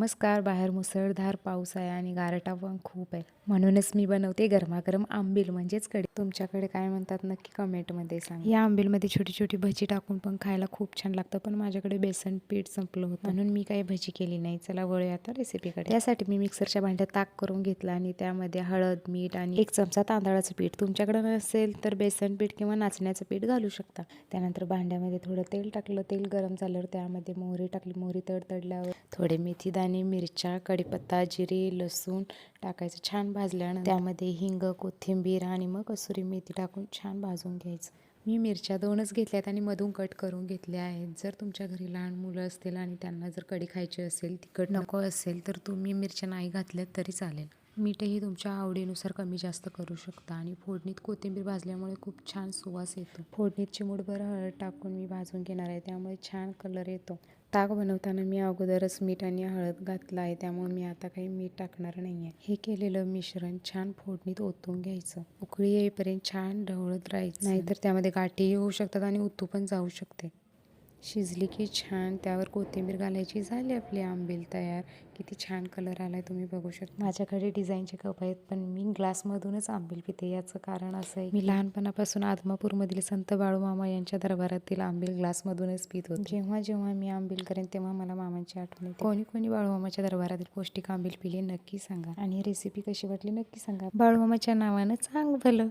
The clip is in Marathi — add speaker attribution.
Speaker 1: नमस्कार बाहेर मुसळधार पाऊस आहे आणि गारटा पण खूप आहे. म्हणूनच मी बनवते गरमागरम आंबील. म्हणजेच कढी. तुमच्याकडे काय म्हणतात नक्की कमेंटमध्ये सांग. या आंबीलमध्ये छोटी छोटी भजी टाकून पण खायला खूप छान लागतं पण माझ्याकडे बेसन पीठ संपलं होतं. म्हणून मी काही भजी केली नाही. चला वळूया आता रेसिपीकडे त्यासाठी मी मिक्सरच्या भांड्यात ताक करून घेतला आणि त्यामध्ये हळद मीठ आणि एक चमचा तांदळाचं पीठ. तुमच्याकडे नसेल तर बेसन पीठ किंवा नाचण्याचं पीठ घालू शकता. त्यानंतर भांड्यामध्ये थोडं तेल टाकलं. तेल गरम झाल्यावर त्यामध्ये मोहरी टाकली. मोहरी तडतडल्यावर थोडे मेथी दाणे मिरच्या कढीपत्ता जिरे लसूण टाकायचं छान भाजल्यानंतर त्यामध्ये हिंग कोथिंबीर आणि मग कसुरी मेथी टाकून छान भाजून घ्यायचं. मी मिरच्या दोनच घेतल्यात आणि मधून कट करून घेतल्या आहेत. जर तुमच्या घरी लहान मुलं असतील आणि त्यांना जर कढी खायची असेल तिखट नको असेल तर तुम्ही मिरच्या नाही घातल्यात तरी चालेल. मीठही तुमच्या आवडीनुसार कमी जास्त करू शकता आणि फोडणीत कोथिंबीर भाजल्यामुळे खूप छान सुवास येतो. फोडणीत चिमूटभर हळद टाकून मी भाजून घेणार आहे त्यामुळे छान कलर येतो. ताक बनवताना मी अगोदरच मीठ आणि हळद घातलं आहे त्यामुळे मी आता काही मीठ टाकणार नाही आहे हे केलेलं मिश्रण छान फोडणीत ओतून घ्यायचं. उकळी येईपर्यंत छान ढवळत राहायचं. नाहीतर त्यामध्ये गाठीही होऊ शकतात आणि उतू पण जाऊ शकते. शिजली की छान त्यावर कोथिंबीर घालायची. झाली आपली आंबील तयार. किती छान कलर आलाय तुम्ही बघू शकता. माझ्याकडे डिझाईनचे कप आहेत पण मी ग्लासमधूनच आंबील पिते. याचं कारण असं आहे मी लहानपणापासून आदमापूरमधील संत बाळूमामा यांच्या दरबारातील आंबील ग्लासमधूनच पित होते. जेव्हा जेव्हा मी आंबील करेन तेव्हा मला मामांची आठवण येते. कोणी कोणी बाळूमामाच्या दरबारातील पौष्टिक आंबील पिले नक्की सांगा. आणि रेसिपी कशी वाटली नक्की सांगा. बाळूमामाच्या नावानं चांग भलं